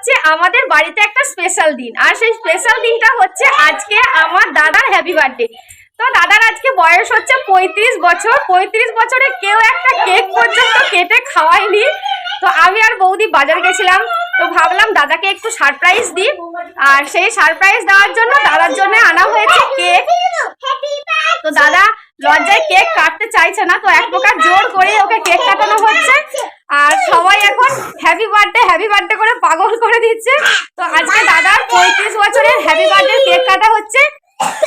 হচ্ছে আমাদের বাড়িতে একটা স্পেশাল দিন। আর সেই স্পেশাল দিনটা হচ্ছে আজকে আমার দাদার হ্যাপি বার্থডে তো দাদার আজকে বয়স হচ্ছে পঁয়ত্রিশ বছর। পঁয়ত্রিশ বছরে কেউ একটা কেক পর্যন্ত কেটে খাওয়াইনি তো আমি আর বৌদি বাজার গেছিলাম। তো ভাবলাম দাদাকে একটু সারপ্রাইজ দিই। আর সেই সারপ্রাইজ দেওয়ার জন্য দাদার জন্য আনা হয়েছে কেক তো দাদা লজ্জায় কেক কাটতে চাইছে না। তো এক প্রকার জোর করে ওকে কেক কাটানো হচ্ছে আর সবাই এখন হ্যাপি বার্থডে হ্যাপি বার্থডে করে পাগল করে দিচ্ছে। তো আজকে দাদার পঁয়ত্রিশ বছরের হ্যাপি বার্থডে কেক কাটা হচ্ছে।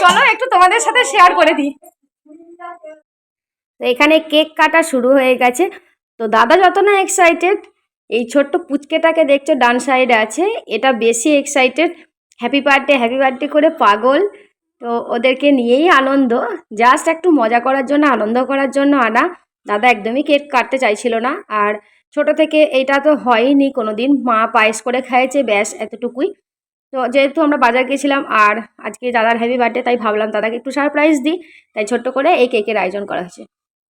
চলো একটু তোমাদের সাথে শেয়ার করে দিই। তো এখানে কেক কাটা শুরু হয়ে গেছে। তো দাদা যত না এক্সাইটেড এই ছোট্ট পুচকেটাকে দেখছ ডান সাইডে আছে। এটা বেশি excited happy birthday happy birthday করে পাগল। তো ওদেরকে নিয়েই আনন্দ। জাস্ট একটু মজা করার জন্য, আনন্দ করার জন্য আনা। দাদা একদমই কেক কাটতে চাইছিল না। আর ছোট থেকে এটা তো হয়নি কোনো দিন মা পায়েস করে খাইয়েছে ব্যাস এতটুকুই। তো যেহেতু আমরা বাজার গেছিলাম আর আজকে দাদার হ্যাপি বার্থডে তাই ভাবলাম দাদাকে একটু সারপ্রাইজ দিই। তাই ছোট্ট করে এই কেকের আয়োজন করা হয়েছে।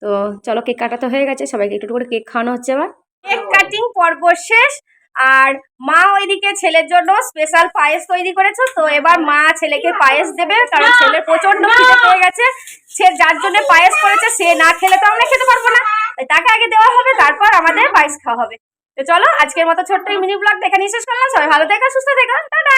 তো চলো কেক কাটা তো হয়ে গেছে সবাইকে একটু করে কেক খাওয়ানো হচ্ছে আবার কেক কাটিং পর্ব শেষ। আর মা ওইদিকে ছেলের জন্য স্পেশাল পায়েস তৈরি করেছে তো এবার মা ছেলেকে পায়েস দেবে কারণ ছেলের প্রচণ্ড খিদে পেয়ে গেছে। সে যার জন্য পায়েস করেছে সে না খেলে তো আমরা খেতে পারব না। তাকে আগে দেওয়া হবে, তারপর আমাদের পায়েস খাওয়া হবে। তো চলো, আজকের মতো ছোট্ট মিনি ব্লগ দেখে নিয়ে শেষ করলাম। সবাই ভালো থেকো, সুস্থ থেকো। টাটা!